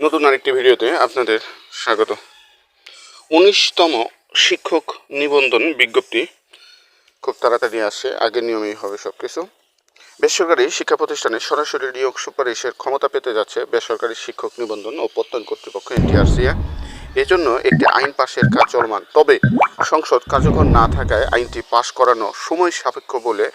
নতুন আরেকটি ভিডিওতে আপনাদের স্বাগত। উনিশতম শিক্ষক নিবন্ধন বিজ্ঞপ্তি খুব তাড়াতাড়ি আসে, আগের নিয়মেই হবে সব কিছু বেসরকারি শিক্ষা প্রতিষ্ঠানে সরাসরি নিয়োগ সুপারিশের ক্ষমতা পেতে যাচ্ছে বেসরকারি শিক্ষক নিবন্ধন ও প্রত্যয়ন কর্তৃপক্ষ, এনটিআরসিএ। এজন্য একটি আইন পাশের কাজ চলমান। তবে সংসদ কার্যকর না থাকায় আইনটি পাশ করানো সময় সাপেক্ষ বলে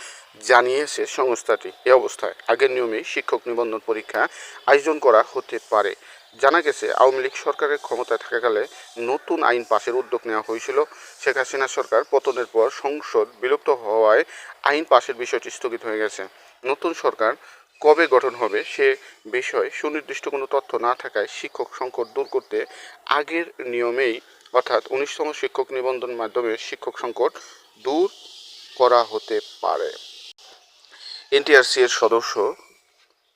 জানিয়েছে সংস্থাটি। এ অবস্থায় আগের নিয়মে শিক্ষক নিবন্ধন পরীক্ষা আয়োজন করা হতে পারে। জানা গেছে, আওয়ামী লীগ সরকারের ক্ষমতায় থাকাকালে নতুন আইন পাশের উদ্যোগ নেওয়া হয়েছিল। শেখ হাসিনা সরকার পতনের পর সংসদ বিলুপ্ত হওয়ায় আইন পাশের বিষয়টি স্থগিত হয়ে গেছে। নতুন সরকার কবে গঠন হবে, সে বিষয়ে সুনির্দিষ্ট কোনো তথ্য না থাকায় শিক্ষক সংকট দূর করতে আগের নিয়মেই, অর্থাৎ উনিশতম শিক্ষক নিবন্ধন মাধ্যমে শিক্ষক সংকট দূর করা হতে পারে। এনটিআরসি এর সদস্য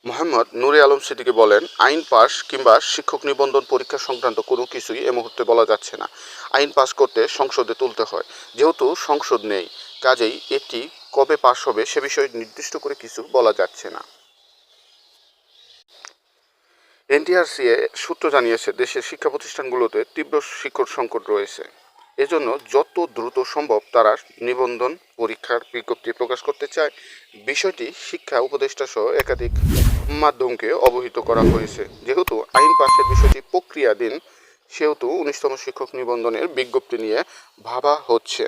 মোহাম্মদ নুরে আলম সিদ্দিকী বলেন, আইন পাস কিংবা শিক্ষক নিবন্ধন পরীক্ষা সংক্রান্ত কোনো কিছুই এ মুহূর্তে বলা যাচ্ছে না। আইন পাস করতে সংসদে তুলতে হয়। যেহেতু সংসদ নেই, কাজেই এটি কবে পাস হবে সে বিষয়ে নির্দিষ্ট করে কিছু বলা যাচ্ছে না। এনটিআরসিএ সূত্র জানিয়েছে, দেশের শিক্ষা প্রতিষ্ঠানগুলোতে তীব্র শিক্ষক সংকট রয়েছে। এজন্য যত দ্রুত সম্ভব তারা নিবন্ধন, পরীক্ষার বিজ্ঞপ্তি প্রকাশ করতে চায়। বিষয়টি শিক্ষা উপদেষ্টা সহ একাধিক মাধ্যমকে অবহিত করা হয়েছে। যেহেতু আইন পাশের বিষয়টি প্রক্রিয়াধীন, সেহেতু উনিশতম শিক্ষক নিবন্ধনের বিজ্ঞপ্তি নিয়ে ভাবা হচ্ছে।